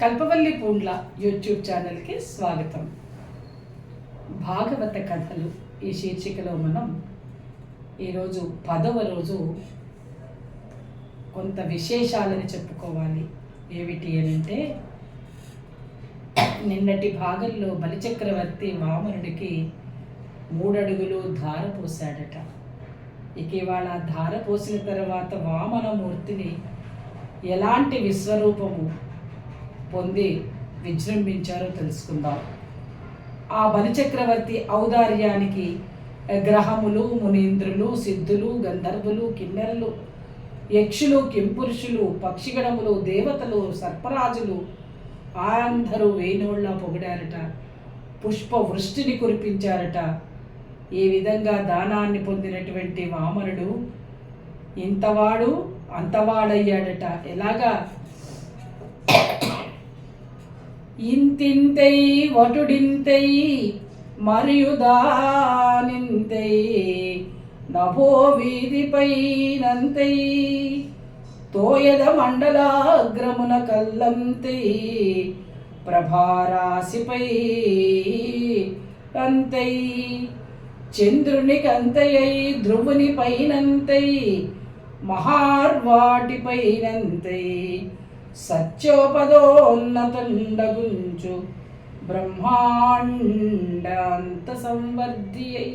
కల్పవల్లి Poondla YouTube ఛానల్కి స్వాగతం. భాగవత కథలు ఈ శీర్షికలో మనం ఈరోజు పదవ రోజు కొంత విశేషాలని చెప్పుకోవాలి. ఏమిటి అని అంటే నిన్నటి భాగంలో బలిచక్రవర్తి వామనుడికి మూడడుగులు ధార పోసాడట ఇక ఇవాళ ధార పోసిన తర్వాత వామనమూర్తిని ఎలాంటి విశ్వరూపము పొంది విజృంభించారో తెలుసుకుందాం. ఆ బలిచక్రవర్తి ఔదార్యానికి గ్రహములు మునీంద్రులు సిద్ధులు గంధర్వులు కిన్నెరలు యక్షులు కింపురుషులు పక్షిగణములు దేవతలు సర్పరాజులు అందరూ వేణోళ్ళ పొగిడారట. పుష్ప వృష్టిని కురిపించారట. ఈ విధంగా దానాన్ని పొందినటువంటి వామనుడు ఇంతవాడు అంతవాడయ్యాడట. ఎలాగా? ఇంతింతై వటుడింతై మరియు దానింతై నభో వీధిపై నంతై తోయద మండలాగ్రమున కల్లంతై ప్రభారాశిపై అంతై చంద్రుని కంతయై ధ్రువుని పైనంతై మహార్వాటిపైనంతై సత్యోపదోన్నతుండగుంచు బ్రహ్మాండాంత సంవర్ధి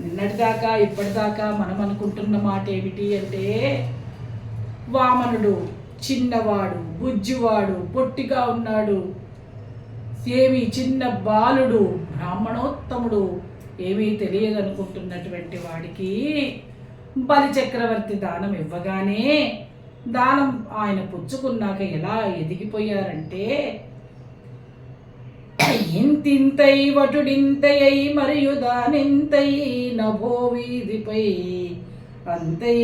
నిన్నటిదాకా ఇప్పటిదాకా మనం అనుకుంటున్న మాట ఏమిటి అంటే వామనుడు చిన్నవాడు బుజ్జివాడు పొట్టిగా ఉన్నాడు. ఏమి చిన్న బాలుడు బ్రాహ్మణోత్తముడు ఏమీ తెలియదనుకుంటున్నటువంటి వాడికి బలిచక్రవర్తి దానం ఇవ్వగానే దానం ఆయన పుచ్చుకున్నాక ఎలా ఎదిగిపోయారంటే ఇంతింతై వటుడింతయై మరియు దానింతై నభో వీధిపై అంతై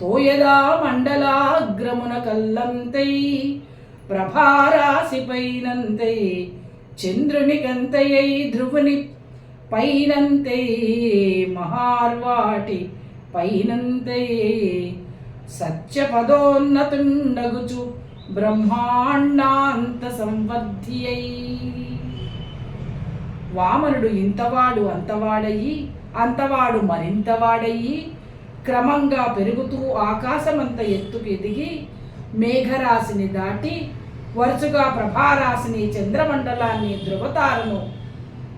తోయదా మండలాగ్రమున కల్లంతై ప్రభారాశిపైనంతై చంద్రునికంతయై ధ్రువుని పైనంతై మహార్వాటి పైనంతై సత్యపదోన్నతుండగుచు బ్రహ్మాండాంత సంవర్ధియై వామనుడు ఇంతవాడు అంతవాడయి అంతవాడు మరింతవాడయి క్రమంగా పెరుగుతూ ఆకాశమంత ఎత్తుకు ఎదిగి మేఘరాశిని దాటి వరుసగా ప్రభారాశిని చంద్రమండలాన్ని ధృవతారను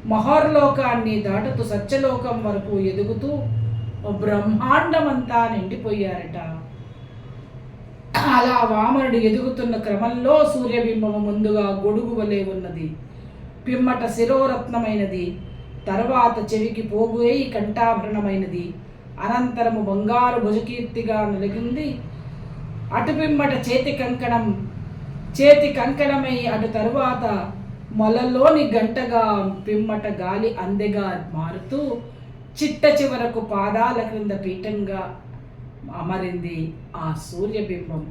మహర్లోకాన్ని దాటుతూ సత్యలోకం వరకు ఎదుగుతూ బ్రహ్మాండమంతా నిండిపోయారట. అలా వామనుడు ఎదుగుతున్న క్రమంలో సూర్యబింబము ముందుగా గొడుగు వలె ఉన్నది. పిమ్మట శిరోరత్నమైనది. తర్వాత చెవికి పోగుయై కంఠాభరణమైనది. అనంతరము బంగారు భుజకీర్తిగా నలిగింది. అటు పిమ్మట చేతి కంకణం చేతి కంకణమై అటు తరువాత మొలలోని గంటగా పిమ్మట గాలి అందెగా మారుతూ చిట్ట చివరకు పాదాల క్రింద పీఠంగా అమరింది ఆ సూర్యబింబం.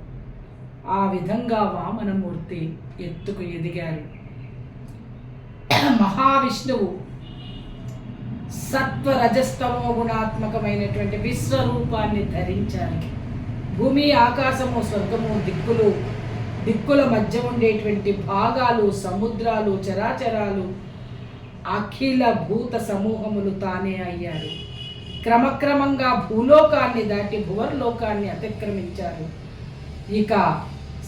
ఆ విధంగా వామనమూర్తి ఎత్తుకు ఎదిగారు. మహావిష్ణువు సత్వరజస్తమో గుణాత్మకమైనటువంటి విశ్వరూపాన్ని ధరించారు భూమి ఆకాశము స్వర్గము దిక్కులు దిక్కుల మధ్య ఉండేటువంటి భాగాలు సముద్రాలు చరాచరాలు అఖిల భూత సమూహములు తానే అయ్యారు. క్రమక్రమంగా భూలోకాన్ని దాటి భువర్లోకాన్ని అతిక్రమించారు. ఇక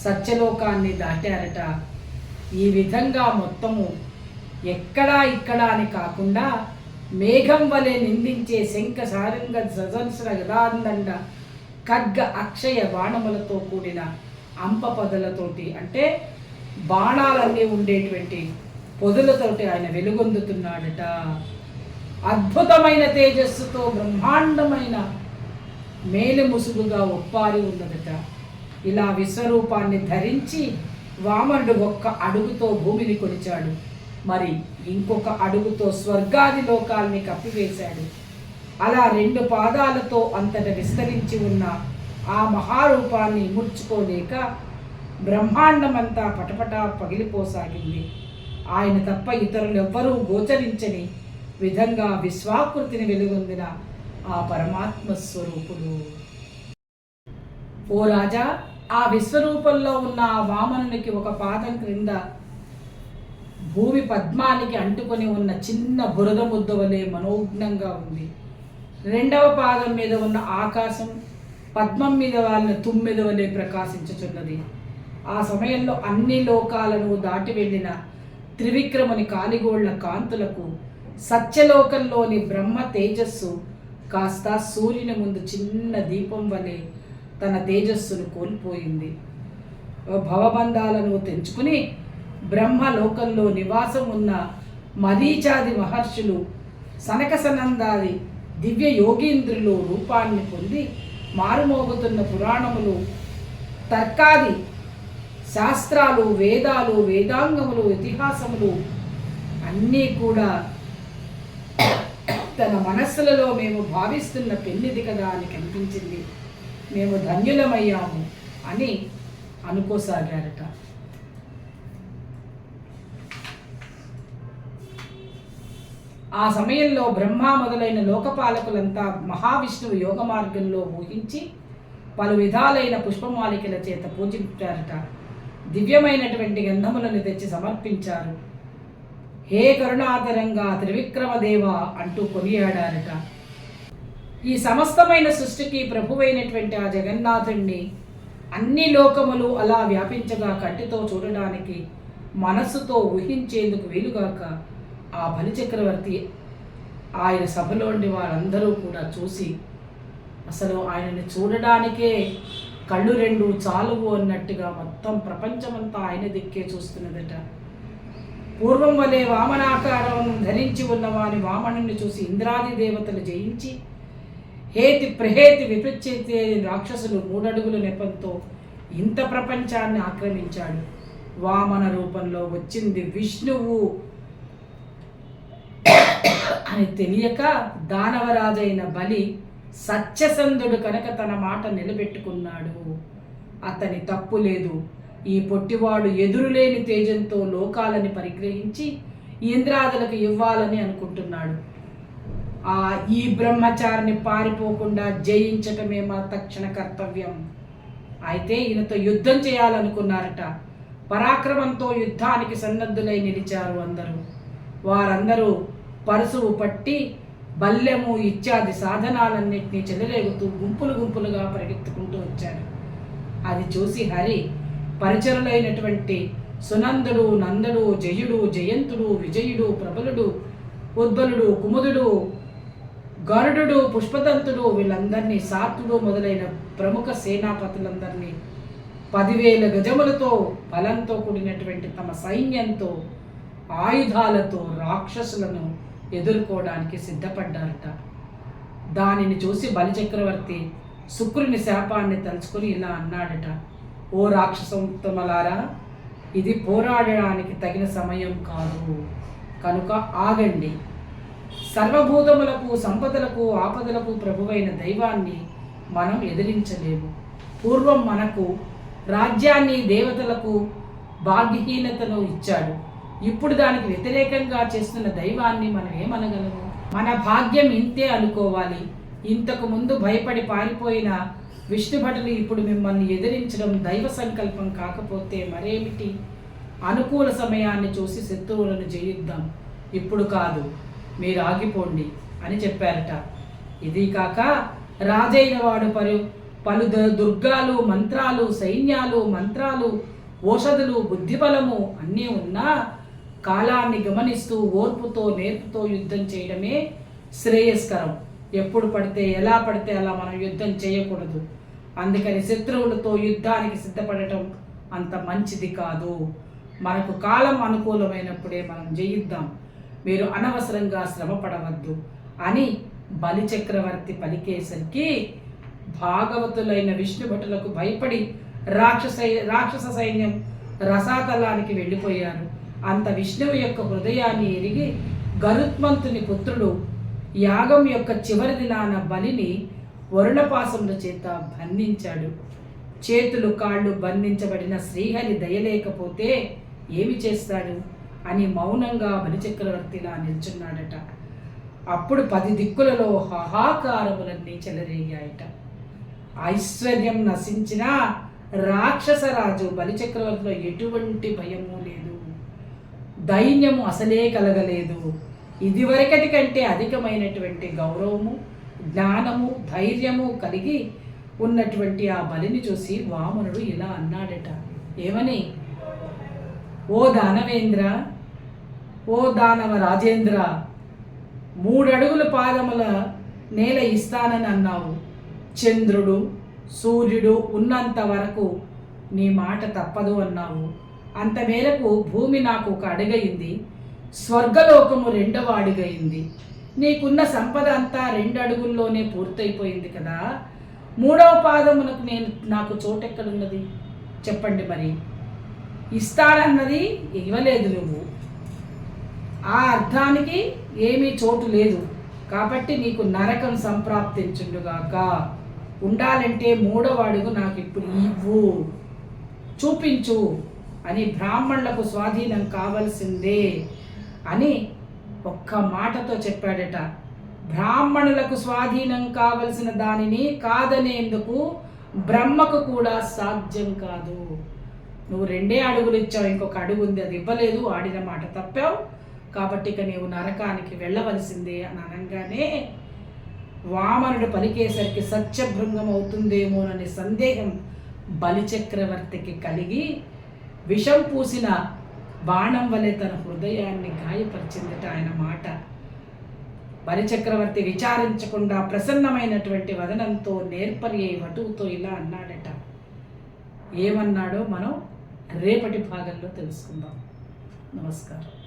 సత్యలోకాన్ని దాటారట. ఈ విధంగా మొత్తము ఎక్కడా ఇక్కడ అని కాకుండా మేఘం వలె నిందించే శంఖ సారంగ సజంసర గదాందండ ఖడ్గ అక్షయ బాణములతో కూడిన అంప పొదలతోటి అంటే బాణాలన్నీ ఉండేటువంటి పొదలతోటి ఆయన వెలుగొందుతున్నాడట. అద్భుతమైన తేజస్సుతో బ్రహ్మాండమైన మేలు ముసుగుగా ఒప్పారి ఉన్నదట. ఇలా విశ్వరూపాన్ని ధరించి వామనుడు ఒక్క అడుగుతో భూమిని కొలిచాడు. మరి ఇంకొక అడుగుతో స్వర్గాది లోకాల్ని కప్పివేశాడు. అలా రెండు పాదాలతో అంతట విస్తరించి ఉన్న ఆ మహారూపాన్ని ముడుచుకోలేక బ్రహ్మాండమంతా పటపటా పగిలిపోసాగింది. ఆయన తప్ప ఇతరులెవ్వరూ గోచరించని విధంగా విశ్వాకృతిని వెలుగొందిన ఆ పరమాత్మ స్వరూపుడు ఓ రాజా ఆ విశ్వరూపంలో ఉన్న ఆ వామనునికి ఒక పాదం క్రింద భూమి పద్మానికి అంటుకొని ఉన్న చిన్న బురద ముద్ద వలె మనోజ్ఞంగా ఉంది. రెండవ పాదం మీద ఉన్న ఆకాశం పద్మం మీద వాళ్ళ తుమ్మిద వలె ప్రకాశించుచున్నది. ఆ సమయంలో అన్ని లోకాలను దాటి వెళ్ళిన త్రివిక్రముని కాలిగోళ్ళ కాంతులకు సత్యలోకంలోని బ్రహ్మ తేజస్సు కాస్త సూర్యుని ముందు చిన్న దీపం వలె తన తేజస్సును కోల్పోయింది. భవబంధాలను తెంచుకుని బ్రహ్మలోకంలో నివాసం ఉన్న మరీచాది మహర్షులు సనకసనందాది దివ్య యోగీంద్రులు రూపాన్ని పొంది మారుమోగుతున్న పురాణములు తర్కాది శాస్త్రాలు వేదాలు వేదాంగములు ఇతిహాసములు అన్నీ కూడా తన మనస్సులలో మేము భావిస్తున్న పెన్నిది కదా అని కనిపించింది. మేము ధన్యులమయ్యాము అని అనుకోసాగారట. ఆ సమయంలో బ్రహ్మ మొదలైన లోకపాలకులంతా మహావిష్ణువు యోగ మార్గంలో ఊహించి పలు విధాలైన పుష్పమాలికల చేత పూజించారట. దివ్యమైనటువంటి గంధములను తెచ్చి సమర్పించారు. హే కరుణాతరంగా త్రివిక్రమదేవ అంటూ కొనియాడారట. ఈ సమస్తమైన సృష్టికి ప్రభువైనటువంటి ఆ జగన్నాథుణ్ణి అన్ని లోకములు అలా వ్యాపించగా కంటితో చూడడానికి మనస్సుతో ఊహించేందుకు వీలుగాక ఆ బలిచక్రవర్తి ఆయన సభలోని వారందరూ కూడా చూసి అసలు ఆయనని చూడడానికే కళ్ళు రెండు చాలువు అన్నట్టుగా మొత్తం ప్రపంచమంతా ఆయన దిక్కే చూస్తున్నదట. పూర్వం వలె వామనాకారం ధరించి ఉన్న వాని వామనుని చూసి ఇంద్రాది దేవతలు జయించి హేతి ప్రహేతి విపచ్చేతి రాక్షసులు మూడడుగుల నెపంతో ఇంత ప్రపంచాన్ని ఆక్రమించాడు. వామన రూపంలో వచ్చింది విష్ణువు. అని తెలియక దానవరాజైన బలి సత్యసంధుడు కనుక తన మాట నిలబెట్టుకున్నాడు. అతని తప్పు లేదు. ఈ పొట్టివాడు ఎదురులేని తేజంతో లోకాలని పరిగ్రహించి ఇంద్రాదులకు ఇవ్వాలని అనుకుంటున్నాడు. ఈ బ్రహ్మచారిని పారిపోకుండా జయించటమే మన తక్షణ కర్తవ్యం. అయితే ఈయనతో యుద్ధం చేయాలనుకున్నారట. పరాక్రమంతో యుద్ధానికి సన్నద్ధులై నిలిచారు అందరూ. వారందరూ పరుసువు పట్టి బల్లెము ఇత్యాది సాధనాలన్నింటినీ చెలరేగుతూ గుంపులు గుంపులుగా పరిగెత్తుకుంటూ వచ్చారు. అది చూసి హరి పరిచరులైనటువంటి సునందుడు నందుడు జయుడు జయంతుడు విజయుడు ప్రబలుడు ఉద్బలుడు కుముదుడు గరుడు పుష్పదంతుడు వీళ్ళందరినీ సాత్తుడు మొదలైన ప్రముఖ సేనాపతులందరినీ పదివేల గజములతో బలంతో కూడినటువంటి తమ సైన్యంతో ఆయుధాలతో రాక్షసులను ఎదుర్కోవడానికి సిద్ధపడ్డారట. దానిని చూసి బలిచక్రవర్తి శుక్రుని శాపాన్ని తలుచుకుని ఇలా అన్నాడట ఓ రాక్షసోత్తమలారా ఇది పోరాడడానికి తగిన సమయం కాదు. కనుక ఆగండి. సర్వభూతములకు సంపదలకు ఆపదలకు ప్రభువైన దైవాన్ని మనం ఎదిరించలేము. పూర్వం మనకు రాజ్యాన్ని దేవతలకు భాగ్యహీనతను ఇచ్చాడు. ఇప్పుడు దానికి వ్యతిరేకంగా చేస్తున్న దైవాన్ని మనం ఏమనగలము? మన భాగ్యం ఇంతే అనుకోవాలి. ఇంతకు ముందు భయపడి పారిపోయిన విష్ణుభటులు ఇప్పుడు మిమ్మల్ని ఎదిరించడం దైవ సంకల్పం కాకపోతే మరేమిటి? అనుకూల సమయాన్ని చూసి శత్రువులను జయిద్దాం. ఇప్పుడు కాదు. మీరు ఆగిపోండి అని చెప్పారట. ఇది కాక రాజైన వాడు పలు పలు ద- దుర్గాలు మంత్రాలు సైన్యాలు మంత్రాలు ఓషధులు బుద్ధిబలము అన్నీ ఉన్నా కాలాన్ని గమనిస్తూ ఓర్పుతో నేర్పుతో యుద్ధం చేయడమే శ్రేయస్కరం. ఎప్పుడు పడితే ఎలా పడితే అలా మనం యుద్ధం చేయకూడదు. అందుకని శత్రువులతో యుద్ధానికి సిద్ధపడటం అంత మంచిది కాదు. మనకు కాలం అనుకూలమైనప్పుడే మనం జయిద్దాం. మీరు అనవసరంగా శ్రమ పడవద్దు అని బలిచక్రవర్తి పలికేసరికి భాగవతులైన విష్ణుభటులకు భయపడి రాక్షస రాక్షస సైన్యం రసాతలానికి వెళ్ళిపోయారు. అంత విష్ణువు యొక్క హృదయాన్ని ఎరిగి గరుత్మంతుని పుత్రుడు యాగం యొక్క చివరి దినాన బలిని వరుణపాసముల చేత బంధించాడు. చేతులు కాళ్ళు బంధించబడిన శ్రీహరి దయలేకపోతే ఏమి చేస్తాడు? అని మౌనంగా బలిచక్రవర్తిలా నిల్చున్నాడట. అప్పుడు పది దిక్కులలో హాహాకారములన్నీ చెలరేగాయట. ఐశ్వర్యం నశించినా రాక్షసరాజు బలిచక్రవర్తిలో ఎటువంటి భయము లేదు. దైన్యము అసలే కలగలేదు. ఇదివరకటి కంటే అధికమైనటువంటి గౌరవము జ్ఞానము ధైర్యము కలిగి ఉన్నటువంటి ఆ బలిని చూసి వామనుడు ఇలా అన్నాడట. ఏమని? ఓ దానవేంద్ర ఓ దానవ రాజేంద్ర మూడడుగుల పాదముల నేల ఇస్తానని అన్నావు. చంద్రుడు సూర్యుడు ఉన్నంత వరకు నీ మాట తప్పదు అన్నావు. అంత మేరకు భూమి నాకు ఒక అడుగయింది స్వర్గలోకము రెండవ అడుగయింది నీకున్న సంపద అంతా రెండు అడుగుల్లోనే పూర్తయిపోయింది కదా. మూడవ పాదమునకు నేను నాకు చోటెక్కడున్నది? చెప్పండి మరి. ఇస్తానన్నది ఇవ్వలేదు నువ్వు. ఆ అర్థానికి ఏమీ చోటు లేదు. కాబట్టి నీకు నరకం సంప్రాప్తించుండుగాక. ఉండాలంటే మూడవ అడుగు నాకు ఇప్పుడు ఇవ్వు. చూపించు అని బ్రాహ్మణులకు స్వాధీనం కావలసిందే అని ఒక్క మాటతో చెప్పాడట. బ్రాహ్మణులకు స్వాధీనం కావలసిన దానిని కాదనేందుకు బ్రహ్మకు కూడా సాధ్యం కాదు. నువ్వు రెండే అడుగులు ఇచ్చావు ఇంకొక అడుగు ఉంది అది ఇవ్వలేదు ఆడిన మాట తప్పావు. కాబట్టి ఇక నీవు నరకానికి వెళ్ళవలసిందే అని అనగానే వామనుడు పలికేసరికి సత్యభృంగం అవుతుందేమోనని సందేహం బలిచక్రవర్తికి కలిగి విషం పూసిన బాణం వలె తన హృదయాన్ని గాయపరిచిందట ఆయన మాట. బలిచక్రవర్తి విచారించకుండా ప్రసన్నమైనటువంటి వదనంతో నేర్పరి వటువుతో ఇలా అన్నాడట. ఏమన్నాడో మనం రేపటి భాగంలో తెలుసుకుందాం. నమస్కారం.